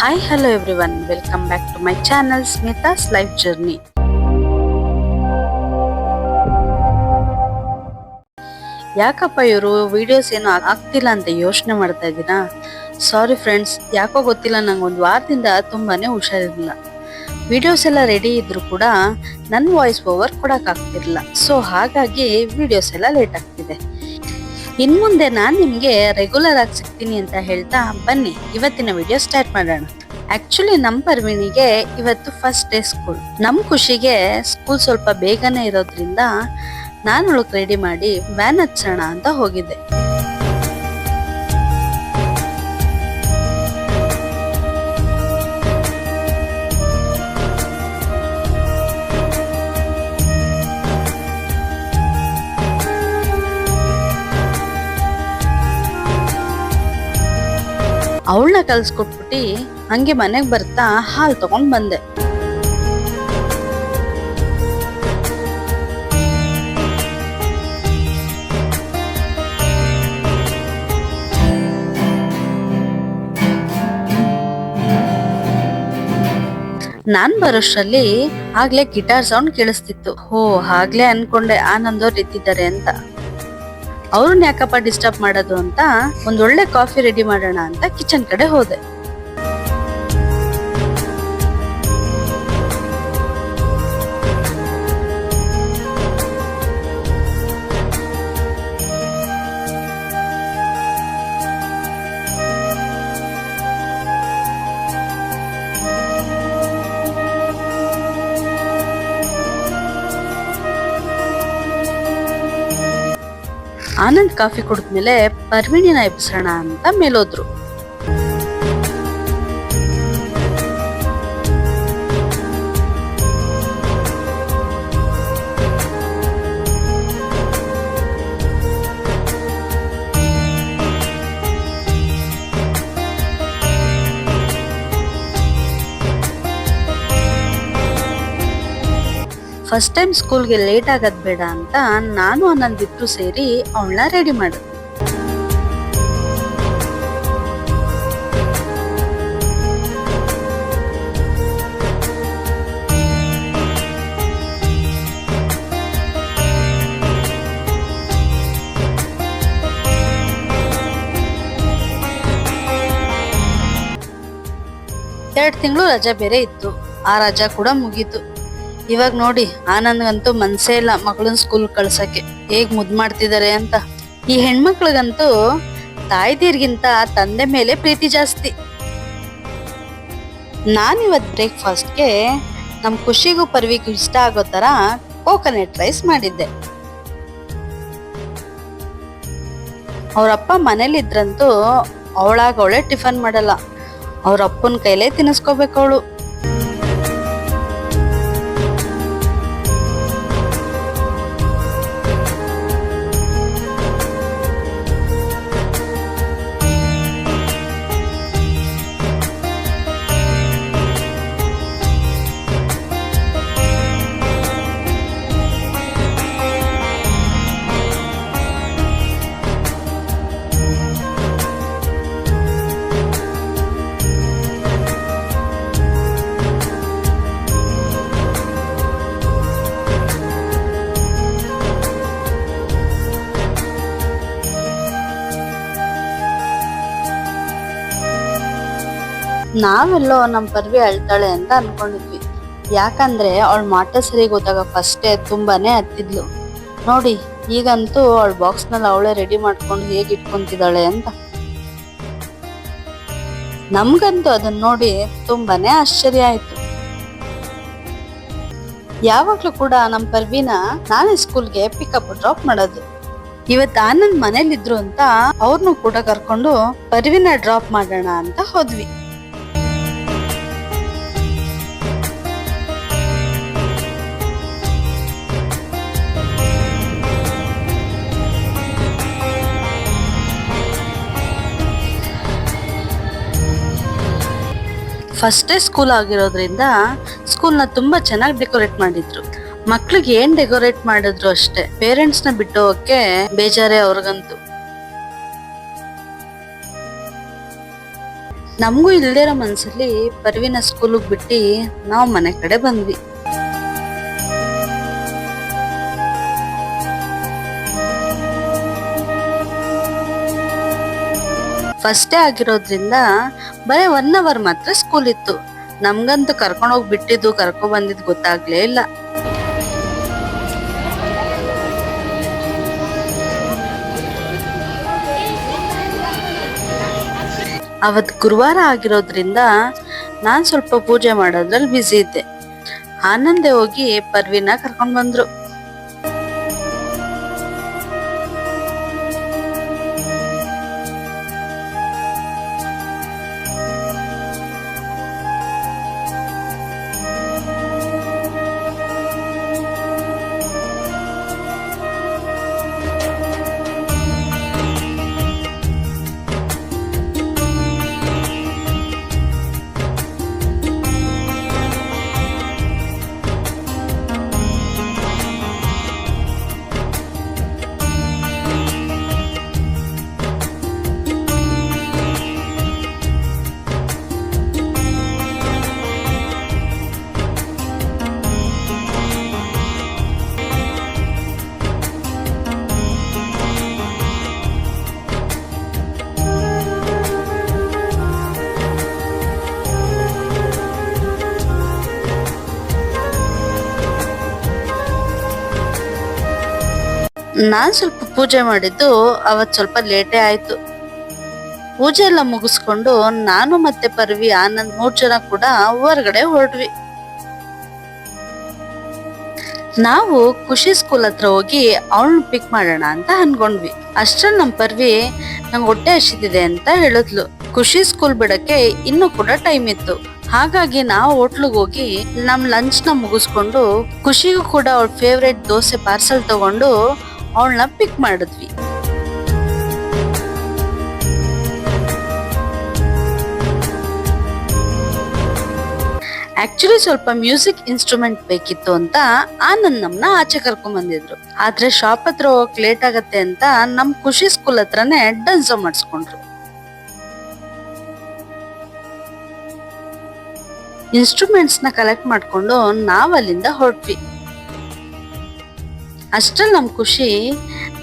Hi hello everyone welcome back to my channel Smitha's life journey ಯಾಕಪ್ಪ ಇವರು videos ಏನು ಆಗ್ತಿಲ್ಲ ಅಂತ ಯೋಚನೆ ಮಾಡ್ತಾ ಇದ್ದೀರಾ ಸಾರಿ ಫ್ರೆಂಡ್ಸ್ ಯಾಕೋ ಗೊತ್ತಿಲ್ಲ, ನಂಗೆ ಒಂದು ವಾರದಿಂದ ತುಂಬಾ ಹುಷಾರಿರಲಿಲ್ಲ. ವಿಡಿಯೋಸ್ ಎಲ್ಲ ರೆಡಿ ಇದ್ರು ಕೂಡ ನನ್ನ ವಾಯ್ಸ್ ಓವರ್ ಕೊಡೋಕ್ಕಾಗ್ತಿರಲಿಲ್ಲ. ಸೊ ಹಾಗಾಗಿ ವಿಡಿಯೋಸ್ ಎಲ್ಲ ಲೇಟ್ ಆಗ್ತಿದೆ. ಇನ್ ಮುಂದೆ ನಾನು ನಿಮಗೆ ರೆಗ್ಯುಲರ್ ಆಗಿ ಸಿಗ್ತೀನಿ ಅಂತ ಹೇಳ್ತಾ ಬನ್ನಿ. ಇವತ್ತಿನ ವಿಡಿಯೋ ಸ್ಟಾರ್ಟ್ ಮಾಡೋಣ. ಆಕ್ಚುಲಿ ನಮ್ಮ ಪರ್ವಿನಿಗೆ ಇವತ್ತು ಫಸ್ಟ್ ಡೇ ಸ್ಕೂಲ್ ನಮ್ಮ ಖುಷಿಗೆ ಸ್ಕೂಲ್ ಸ್ವಲ್ಪ ಬೇಗನೆ ಇರೋದ್ರಿಂದ ನಾನು ರೆಡಿ ಮಾಡಿ ವ್ಯಾನ್ ಹಚ್ಚೋಣ ಅಂತ ಹೋಗಿದ್ದೆ. ಅವಳನ್ನ ಕಲ್ಸ್ಕೊಟ್ಬಿಟ್ಟು ಹಂಗೆ ಮನೆಗೆ ಬರ್ತಾ ಹಾಲು ತಗೊಂಡ್ ಬಂದೆ. ನಾನ್ ಬರೋಷ್ಟ್ರಲ್ಲಿ ಆಗ್ಲೇ ಗಿಟಾರ್ ಸೌಂಡ್ ಕೇಳಿಸ್ತಿತ್ತು. ಹೋ, ಆಗ್ಲೇ ಅನ್ಕೊಂಡೆ ಆನಂದ್ ಅವ್ರು ಎದ್ದಿದ್ದಾರೆ ಅಂತ. ಅವ್ರನ್ನ ಯಾಕಪ್ಪ ಡಿಸ್ಟರ್ಬ್ ಮಾಡೋದು ಅಂತ ಒಂದೊಳ್ಳೆ ಕಾಫಿ ರೆಡಿ ಮಾಡೋಣ ಅಂತ ಕಿಚನ್ ಕಡೆ ಹೋದೆ. ಆನಂದ್ ಕಾಫಿ ಕುಡಿದ್ಮೇಲೆ ಪರ್ವಿಣಿನ ಎಬ್ಸೋಣ ಅಂತ ಮೇಲೋದ್ರು. ಫಸ್ಟ್ ಟೈಮ್ ಸ್ಕೂಲ್ಗೆ ಲೇಟ್ ಆಗೋದ್ ಬೇಡ ಅಂತ ನಾನು ನನ್ನ ಇಬ್ರು ಸೇರಿ ಅವಳನ್ನ ರೆಡಿ ಮಾಡಿದ್ವಿ ಎರಡು ತಿಂಗಳು ರಜಾ ಬೇರೆ ಇತ್ತು. ಆ ರಜಾ ಕೂಡ ಮುಗೀತು. ಇವಾಗ ನೋಡಿ, ಆನಂದ್ಗಂತೂ ಮನ್ಸೇ ಇಲ್ಲ ಮಗಳನ್ನ ಸ್ಕೂಲ್ ಕಳ್ಸಕ್ಕೆ. ಹೇಗ್ ಮುದ್ ಮಾಡ್ತಿದ್ದಾರೆ ಅಂತ. ಈ ಹೆಣ್ಮಕ್ಳಿಗಂತೂ ತಾಯ್ದಿರ್ಗಿಂತ ತಂದೆ ಮೇಲೆ ಪ್ರೀತಿ ಜಾಸ್ತಿ. ನಾನಿವತ್ ಬ್ರೇಕ್ಫಾಸ್ಟ್ಗೆ ನಮ್ ಖುಷಿಗೂ ಪರ್ವಿಗೂ ಇಷ್ಟ ಆಗೋ ತರ ಕೋಕೋನಟ್ ರೈಸ್ ಮಾಡಿದ್ದೆ. ಅವ್ರಪ್ಪ ಮನೇಲಿದ್ರಂತೂ ಅವಳಾಗ ಅವಳೆ ಟಿಫನ್ ಮಾಡಲ್ಲ. ಅವ್ರ ಅಪ್ಪನ ಕೈಲೇ ತಿನ್ನಿಸ್ಕೋಬೇಕು ಅವಳು. ನಾವೆಲ್ಲೋ ನಮ್ಮ ಪರ್ವಿ ಅಳ್ತಾಳೆ ಅಂತ ಅನ್ಕೊಂಡಿದ್ವಿ. ಯಾಕಂದ್ರೆ ಅವಳ ಮಾಟ ಸರಿ ಗೊತ್ತಾಗ ಫಸ್ಟೇ ತುಂಬಾನೇ ಹತ್ತಿದ್ಲು ನೋಡಿ, ಈಗಂತೂ ಅವಳ ಬಾಕ್ಸ್ನಲ್ಲಿ ಅವಳೇ ರೆಡಿ ಮಾಡ್ಕೊಂಡು ಹೇಗೆ ಇಟ್ಕೊಂತಿದ್ದಾಳೆ ಅಂತ. ನಮ್ಗಂತೂ ಅದನ್ನ ನೋಡಿ ತುಂಬಾನೇ ಆಶ್ಚರ್ಯ ಆಯ್ತು. ಯಾವಾಗ್ಲೂ ಕೂಡ ನಮ್ಮ ಪರ್ವಿನ ನಾನೇ ಸ್ಕೂಲ್ಗೆ ಪಿಕಪ್ ಡ್ರಾಪ್ ಮಾಡೋದು. ಇವತ್ತು ಆನಂದ್ ಮನೇಲಿದ್ರು ಅಂತ ಅವ್ರನ್ನೂ ಕೂಡ ಕರ್ಕೊಂಡು ಪರ್ವಿನ ಡ್ರಾಪ್ ಮಾಡೋಣ ಅಂತ ಹೋದ್ವಿ. ಫಸ್ಟ್ ಸ್ಕೂಲ್ ಆಗಿರೋದ್ರಿಂದ ಸ್ಕೂಲ್ನ ತುಂಬಾ ಚೆನ್ನಾಗಿ ಡೆಕೋರೇಟ್ ಮಾಡಿದ್ರು. ಮಕ್ಳಿಗೆ ಏನ್ ಡೆಕೋರೇಟ್ ಮಾಡಿದ್ರು ಅಷ್ಟೇ ಪೇರೆಂಟ್ಸ್ನ ಬಿಟ್ಟು ಹೋಗಕ್ಕೆ ಬೇಜಾರೇ ಅವ್ರಿಗಂತೂ. ನಮಗೂ ಇಲ್ದಿರೋ ಮನಸ್ಸಲ್ಲಿ ಪರ್ವಿನ ಸ್ಕೂಲಿಗೆ ಬಿಟ್ಟು ನಾವು ಮನೆ ಕಡೆ ಬಂದ್ವಿ. ಫಸ್ಟೇ ಆಗಿರೋದ್ರಿಂದ ಬರೀ ಒನ್ ಅವರ್ ಮಾತ್ರ ಸ್ಕೂಲ್ ಇತ್ತು. ನಮ್ಗಂತೂ ಕರ್ಕೊಂಡೋಗಿ ಬಿಟ್ಟಿದ್ದು, ಕರ್ಕೊಂಡ್ ಬಂದಿದ್ದು ಗೊತ್ತಾಗ್ಲೇ ಇಲ್ಲ. ಅವತ್ ಗುರುವಾರ ಆಗಿರೋದ್ರಿಂದ ನಾನು ಸ್ವಲ್ಪ ಪೂಜೆ ಮಾಡೋದ್ರಲ್ಲಿ ಬ್ಯುಸಿ ಇದ್ದೆ. ಆನಂದೆ ಹೋಗಿ ಪರ್ವಿನ ಕರ್ಕೊಂಡು ಬಂದ್ರು. ನಾನ್ ಸ್ವಲ್ಪ ಪೂಜೆ ಮಾಡಿದ್ದು ಅವತ್ತು ಸ್ವಲ್ಪ ಲೇಟೇ ಆಯಿತು. ಪೂಜೆ ಎಲ್ಲ ಮುಗಿಸ್ಕೊಂಡು ನಾನು ಮತ್ತೆ ಪರ್ವಿ, ಆನಂದ್ ಮೂರು ಜನ ಕೂಡ ಹೊರಗಡೆ ಹೊರಟ್ವಿ. ನಾವು ಖುಷಿ ಸ್ಕೂಲ್ ಹತ್ರ ಹೋಗಿ ಅವಳನ್ನ ಪಿಕ್ ಮಾಡೋಣ ಅಂತ ಅನ್ಕೊಂಡ್ವಿ. ಅಷ್ಟ್ರಲ್ಲಿ ನಮ್ಮ ಪರ್ವಿ ನಂಗೆ ಹೊಟ್ಟೆ ಹಸಿದಿದೆ ಅಂತ ಹೇಳಿದ್ಲು. ಖುಷಿ ಸ್ಕೂಲ್ ಬಿಡಕ್ಕೆ ಇನ್ನೂ ಕೂಡ ಟೈಮ್ ಇತ್ತು. ಹಾಗಾಗಿ ನಾವು ಹೋಟ್ಲಿಗೆ ಹೋಗಿ ನಮ್ ಲಂಚ್ನ ಮುಗಿಸ್ಕೊಂಡು ಖುಷಿಗೂ ಕೂಡ ಅವಳ ಫೇವ್ರೆಟ್ ದೋಸೆ ಪಾರ್ಸಲ್ ತಗೊಂಡು ಅವಳನ್ನ ಪಿಕ್ ಮಾಡಿದ್ವಿ. ಆಕ್ಚುಲಿ ಸ್ವಲ್ಪ ಮ್ಯೂಸಿಕ್ ಇನ್ಸ್ಟ್ರೂಮೆಂಟ್ ಬೇಕಿತ್ತು ಅಂತ ಆನಂದ್ ನಮ್ನ ಆಚೆ ಕರ್ಕೊಂಡ್ ಬಂದಿದ್ರು. ಆದ್ರೆ ಶಾಪ್ ಹತ್ರ ಹೋಗಕ್ ಲೇಟ್ ಆಗತ್ತೆ ಅಂತ ನಮ್ ಖುಷಿ ಸ್ಕೂಲ್ ಹತ್ರನೇ ಡನ್ಸ್ ಮಾಡಿಸ್ಕೊಂಡ್ರು. ಇನ್ಸ್ಟ್ರೂಮೆಂಟ್ಸ್ನ ಕಲೆಕ್ಟ್ ಮಾಡ್ಕೊಂಡು ನಾವ್ ಅಲ್ಲಿಂದ ಹೊರಟ್ವಿ. ಅಷ್ಟ್ರಲ್ಲಿ ನಮ್ಮ ಖುಷಿ.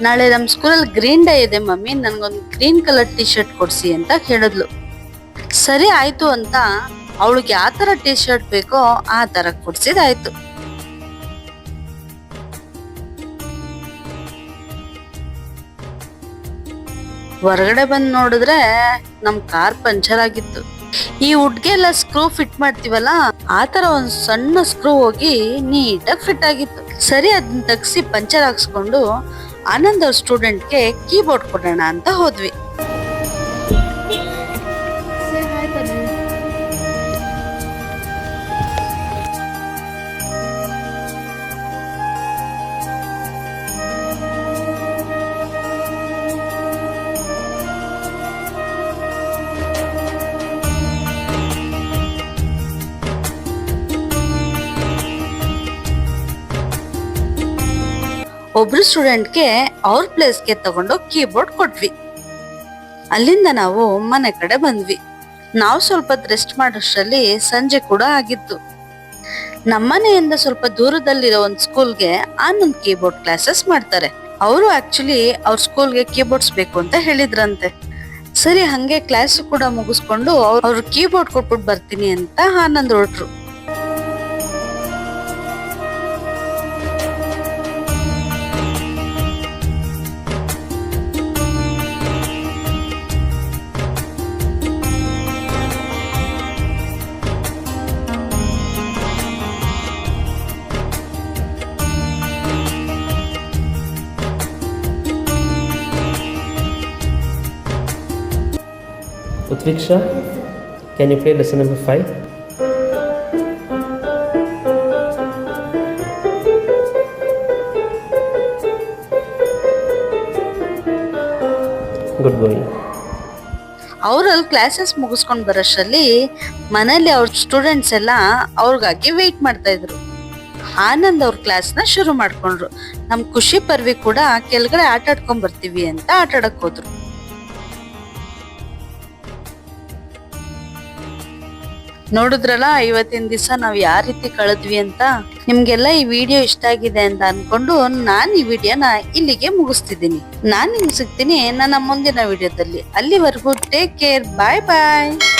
ನಾಳೆ ನಮ್ಮ ಸ್ಕೂಲಲ್ಲಿ ಗ್ರೀನ್ ಡೇ ಇದೆ ಮಮ್ಮಿ. ನನಗೊಂದು ಗ್ರೀನ್ ಕಲರ್ ಟಿ ಶರ್ಟ್ ಕೊಡ್ಸಿ ಅಂತ ಹೇಳಿದ್ಲು. ಸರಿ ಆಯ್ತು ಅಂತ ಅವಳಿಗೆ ಯಾವ ಥರ ಟಿ ಶರ್ಟ್ ಬೇಕೋ ಆ ಥರ ಕೊಡಿಸಿದಾಯಿತು. ಹೊರಗಡೆ ಬಂದು ನೋಡಿದ್ರೆ ನಮ್ಮ ಕಾರ್ ಪಂಚರ್ ಆಗಿತ್ತು. ಈ ಉಡ್ಗೆಲ್ಲ ಸ್ಕ್ರೂ ಫಿಟ್ ಮಾಡ್ತೀವಲ್ಲ, ಆ ಥರ ಒಂದು ಸಣ್ಣ ಸ್ಕ್ರೂ ಹೋಗಿ ನೀಟಾಗಿ ಫಿಟ್ ಆಗಿತ್ತು. ಸರಿ ಅದನ್ನ ತಗ್ಸಿ ಪಂಚರ್ ಹಾಕ್ಸ್ಕೊಂಡು ಆನಂದ್ ಅವ್ರ ಸ್ಟೂಡೆಂಟ್ಗೆ ಕೀಬೋರ್ಡ್ ಕೊಡೋಣ ಅಂತ ಹೋದ್ವಿ. ಒಬ್ರು ಸ್ಟೂಡೆಂಟ್ಗೆ ಅವ್ರ ಪ್ಲೇಸ್ಗೆ ತಗೊಂಡು ಕೀಬೋರ್ಡ್ ಕೊಟ್ವಿ. ಅಲ್ಲಿಂದ ನಾವು ಮನೆ ಕಡೆ ಬಂದ್ವಿ. ನಾವು ಸ್ವಲ್ಪ ರೆಸ್ಟ್ ಮಾಡೋಷ್ಟರಲ್ಲಿ ಸಂಜೆ ಕೂಡ ಆಗಿತ್ತು. ನಮ್ಮನೆಯಿಂದ ಸ್ವಲ್ಪ ದೂರದಲ್ಲಿರೋ ಒಂದು ಸ್ಕೂಲ್ಗೆ ಆನಂದ್ ಕೀಬೋರ್ಡ್ ಕ್ಲಾಸಸ್ ಮಾಡ್ತಾರೆ. ಅವರು ಆಕ್ಚುಲಿ ಅವ್ರ ಸ್ಕೂಲ್ಗೆ ಕೀಬೋರ್ಡ್ಸ್ ಬೇಕು ಅಂತ ಹೇಳಿದ್ರಂತೆ. ಸರಿ, ಹಂಗೆ ಕ್ಲಾಸ್ ಕೂಡ ಮುಗಿಸ್ಕೊಂಡು ಅವ್ರು ಕೀಬೋರ್ಡ್ ಕೊಟ್ಬಿಟ್ಟು ಬರ್ತೀನಿ ಅಂತ ಆನಂದ್ ಹೊರಟ್ರು. Utviksha, can you play lesson number five? Good boy. ಅವ್ರಲ್ಲಿ ಕ್ಲಾಸಸ್ ಮುಗಿಸ್ಕೊಂಡು ಬರೋಷ್ಟರಲ್ಲಿ ಮನೇಲಿ ಅವ್ರ ಸ್ಟೂಡೆಂಟ್ಸ್ ಎಲ್ಲ ಅವ್ರಿಗಾಗಿ ವೆಯ್ಟ್ ಮಾಡ್ತಾ ಇದ್ರು ಆನಂದ್ ಅವ್ರ ಕ್ಲಾಸ್ನ ಶುರು ಮಾಡ್ಕೊಂಡ್ರು ನಮ್ ಖುಷಿ ಪರ್ವಿ ಕೂಡ ಕೆಳಗಡೆ ಆಟ ಆಡ್ಕೊಂಡ್ ಬರ್ತೀವಿ ಅಂತ ಆಟ ಆಡಕ್ ಹೋದ್ರು ನೋಡಿದ್ರಲ್ಲ ಇವತ್ತಿನ ದಿವಸ ನಾವ್ ಯಾವ ರೀತಿ ಕಳೆದ್ವಿ ಅಂತ? ನಿಮ್ಗೆಲ್ಲ ಈ ವಿಡಿಯೋ ಇಷ್ಟ ಆಗಿದೆ ಅಂತ ಅನ್ಕೊಂಡು ನಾನ್ ಈ ವಿಡಿಯೋನ ಇಲ್ಲಿಗೆ ಮುಗಿಸ್ತಿದ್ದೀನಿ. ನಾನ್ ನಿಮ್ಗೆ ಸಿಗ್ತೀನಿ ನನ್ನ ಮುಂದಿನ ವಿಡಿಯೋದಲ್ಲಿ. ಅಲ್ಲಿವರೆಗೂ ಟೇಕ್ ಕೇರ್ ಬಾಯ್ ಬಾಯ್